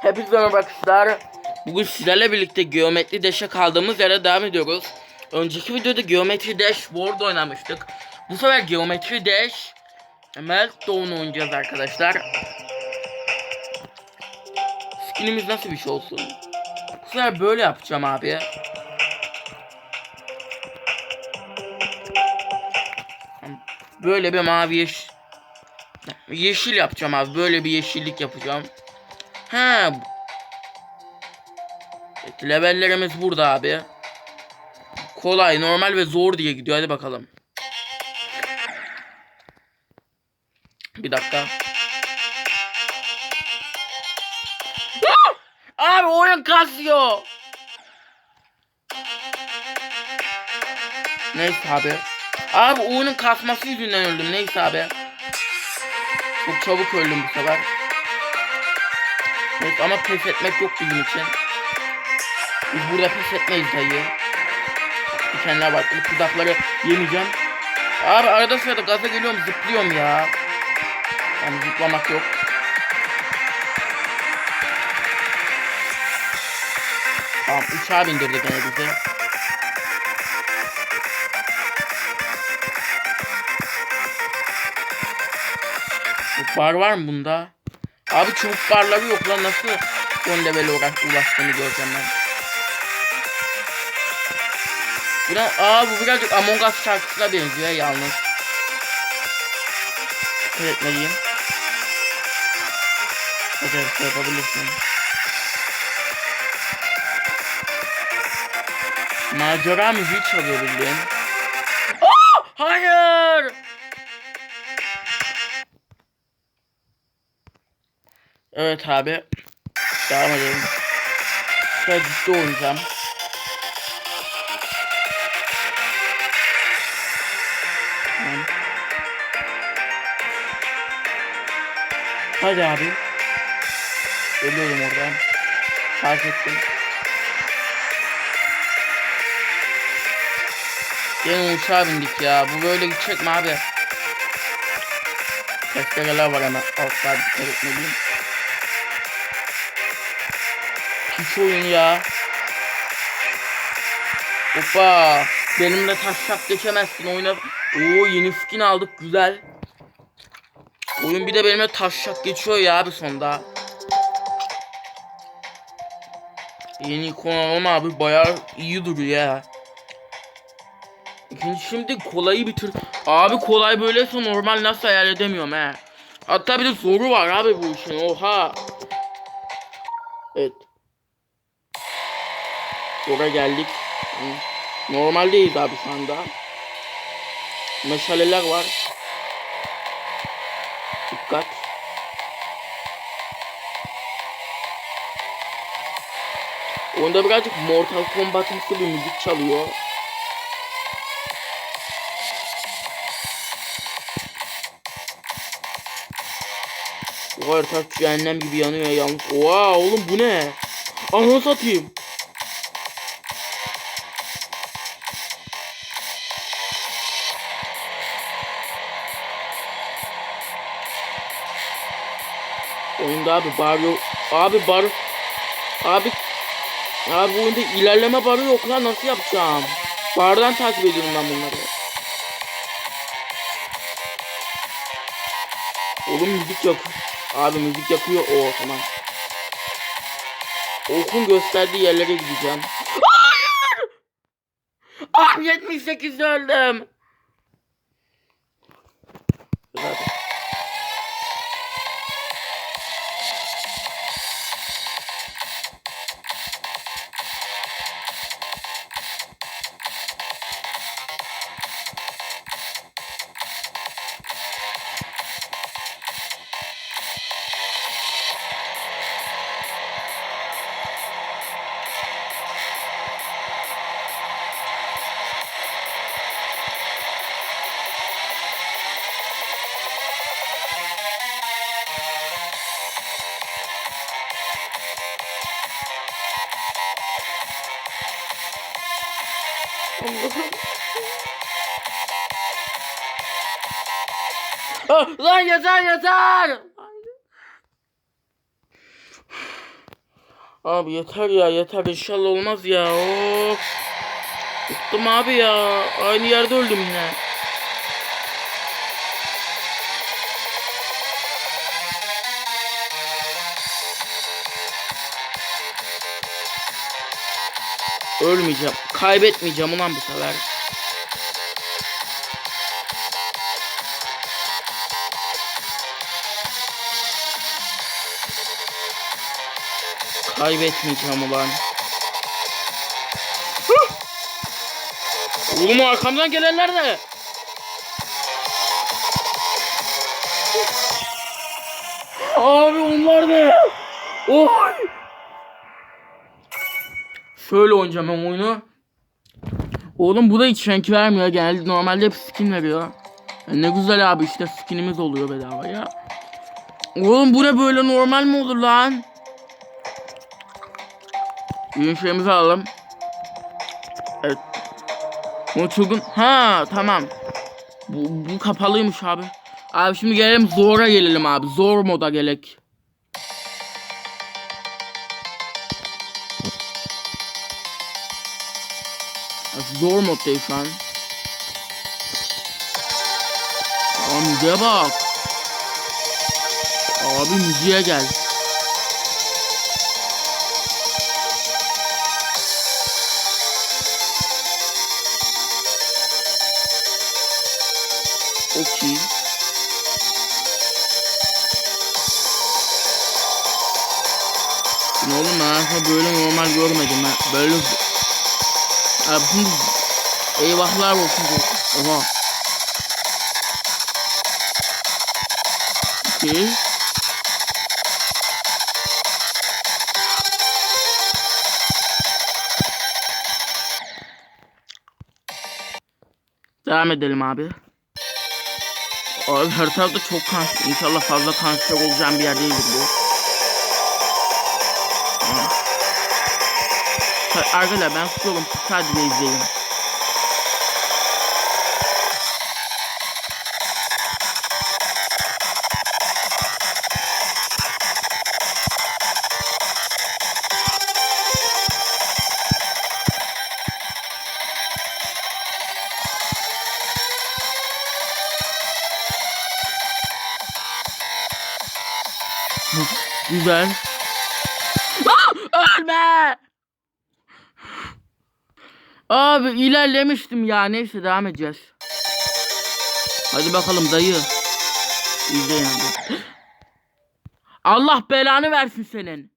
Hepinize merhaba arkadaşlar. Bugün sizlerle birlikte geometri deşe kaldığımız yere devam ediyoruz. Önceki videoda geometri dash World oynamıştık. Bu sefer geometri dash Meltdown oynayacağız arkadaşlar. Skinimiz nasıl bir şey olsun? Bu sefer böyle yapacağım abi. Böyle bir mavi yeş yeşil yapacağım abi. Böyle bir yeşillik yapacağım. He. Evet, levellerimiz burada abi. Kolay, normal ve zor diye gidiyor. Hadi bakalım. Bir dakika. Ah! Abi oyun kasıyor. Neyse abi. Abi oyunun kasması yüzünden öldüm. Neyse abi. Çok çabuk öldüm bu sefer. Evet ama pes etmek yok bizim için. Biz burada pes etmeyiz dayı. Dikenler var. Bu tuzakları yemeyeceğim. Abi arada sırada gaza geliyorum zıplıyorum ya. Yani zıplamak yok. Tamam uçağa bindirdi gene bizi. Bar var mı bunda? Abi çubuk barları yok lan nasıl son level'e uğraş, ulaştığını göreceğim ben. Biraz, aa bu birazcık Among Us şarkısına benziyor yalnız. Dikkat etmeliyim. Şey yapabilirsin. Macera müziği çalıyor bildiğin. Hayır! Evet abi. Devam edelim. Şöyle ciddi oynayacağım. Tamam. Hadi abi. Ölüyorum oradan. Fark ettim. Yine uçağa bindik ya. Bu böyle gidecek mi abi? Testereler var hemen. Altlar dikkat etmeliyim. Pis oyun ya. Hoppa. Benimle taşak geçemezsin oyuna. Oo yeni skin aldık güzel. Oyun bir de benimle taşak geçiyor ya abi sonda. Yeni ikon abi bayağı iyi duruyor ya. İkinci şimdi kolayı bitir. Abi kolay böyleyse normal nasıl hayal edemiyorum he. Hatta bir de zoru var abi bu işin oha. Evet. Zora geldik. Normaldeyiz abi şu anda. Meşaleler var. Dikkat. Onda birazcık Mortal Kombat'ımsı bir müzik çalıyor. Bu harita cehennem gibi yanıyor yalnız. Oha oğlum bu ne? Ananı satayım. Oyunda abi bar yok. Abi bar... Abi... Abi bu oyunda ilerleme barı yok lan nasıl yapacağım? Bardan takip ediyorum ben bunları. Oğlum müzik yok. Abi müzik yakıyor. O tamam. Okun gösterdiği yerlere gideceğim. Hayır! Ah 78 öldüm. Ah, lan yeter yeter. Abi yeter ya yeter inşallah olmaz ya. Of. Bıktım abi ya. Aynı yerde öldüm yine. Ölmeyeceğim. Kaybetmeyeceğim ulan bu sefer. Kaybetmeyeceğim ulan. Oğlum arkamdan gelenler de. Abi onlar ne? Oy! Şöyle oynayacağım ben oyunu. Oğlum bu da hiç renk vermiyor. Genelde normalde hep skin veriyor. Ya ne güzel abi işte skinimiz oluyor bedava ya. Oğlum bu ne böyle normal mi olur lan? Ürün şeyimizi alalım. Evet. Bu çılgın... Ha tamam. Bu, bu kapalıymış abi. Abi şimdi gelelim zora gelelim abi. Zor moda gelek. Zor moddayım şu an. Aa müziğe bak. Abi müziğe gel. Okey. Ne oğlum ben hayatımda böyle normal görmedim ben. Böyle... Abi şimdi... Eyvahlar olsun. Oha. Okey. Devam edelim abi. Abi her tarafta çok kanser. İnşallah fazla kanser olacağım bir yer değildir bu. Arkadaşlar ben susuyorum. Sadece izleyin. Güzel. Aa, ölme! Abi ilerlemiştim ya. Neyse devam edeceğiz. Hadi bakalım dayı. İzleyin. Allah belanı versin senin.